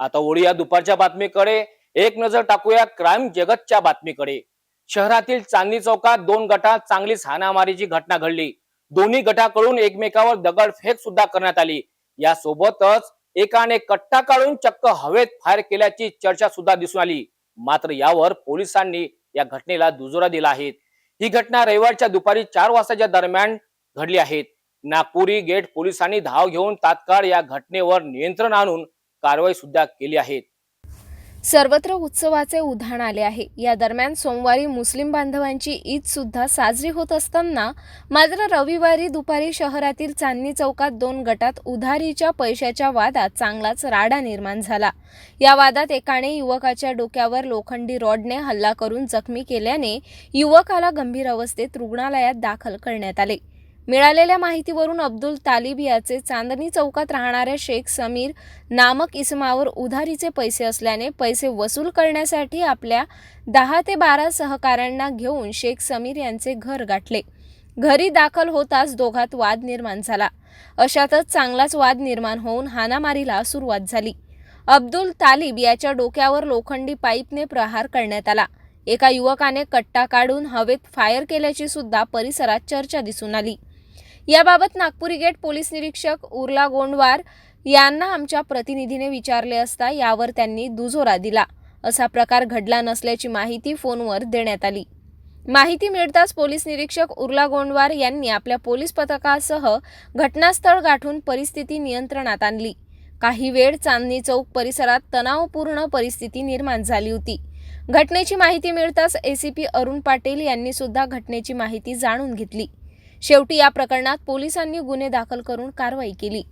आता ओढी या दुपारच्या बातमीकडे. एक नजर टाकूया क्राईम जगतच्या बातमीकडे. शहरातील चांदणी चौकात दोन गटात चांगलीच हाणामारीची घटना घडली. दोन्ही गटाकडून एकमेकावर दगडफेक सुद्धा करण्यात आली. यासोबतच एकाने कट्टा काढून चक्क हवेत फायर केल्याची चर्चा सुद्धा दिसून आली. मात्र यावर पोलिसांनी या घटनेला दुजोरा दिला आहे. ही घटना रविवारच्या दुपारी चार वाजताच्या दरम्यान घडली आहेत नागपुरी गेट पोलिसांनी धाव घेऊन तात्काळ या घटनेवर नियंत्रण आणून कारवाई सुद्धा केली आहे सर्वत्र उत्सवाचे उधाण आले आहे. या दरम्यान सोमवारी मुस्लिम बांधवांची ईद सुद्धा साजरी होत असताना मात्र रविवारी दुपारी शहरातील चांदणी चौकात दोन गटात उधारीच्या पैशाच्या वादात चांगलाच राडा निर्माण झाला. या वादात एकाने युवकाच्या डोक्यावर लोखंडी रॉडने हल्ला करून जखमी केल्याने युवकाला गंभीर अवस्थेत रुग्णालयात दाखल करण्यात आले. मिळालेल्या माहितीवरून अब्दुल तालिब याचे चांदणी चौकात राहणाऱ्या शेख समीर नामक इसमावर उधारीचे पैसे असल्याने पैसे वसूल करण्यासाठी आपल्या दहा ते बारा सहकाऱ्यांना घेऊन शेख समीर यांचे घर गाठले. घरी दाखल होताच दोघात वाद निर्माण झाला. अशातच चांगलाच वाद निर्माण होऊन हानामारीला सुरुवात झाली. अब्दुल तालिब याच्या डोक्यावर लोखंडी पाईपने प्रहार करण्यात आला. एका युवकाने कट्टा काढून हवेत फायर केल्याची सुद्धा परिसरात चर्चा दिसून आली. याबाबत नागपुरी गेट पोलीस निरीक्षक उर्ला गोंडवार यांना आमच्या प्रतिनिधीने विचारले असता यावर त्यांनी दुजोरा दिला. असा प्रकार घडला नसल्याची माहिती फोनवर देण्यात आली. माहिती मिळताच पोलीस निरीक्षक उर्ला गोंडवार यांनी आपल्या पोलीस पथकासह घटनास्थळ गाठून परिस्थिती नियंत्रणात आणली. काही वेळ चांदणी चौक परिसरात तणावपूर्ण परिस्थिती निर्माण झाली होती. घटनेची माहिती मिळताच एसीपी अरुण पाटील यांनी सुद्धा घटनेची माहिती जाणून घेतली. शेवटी या प्रकरणात पोलिसांनी गुन्हे दाखल करून कारवाई केली.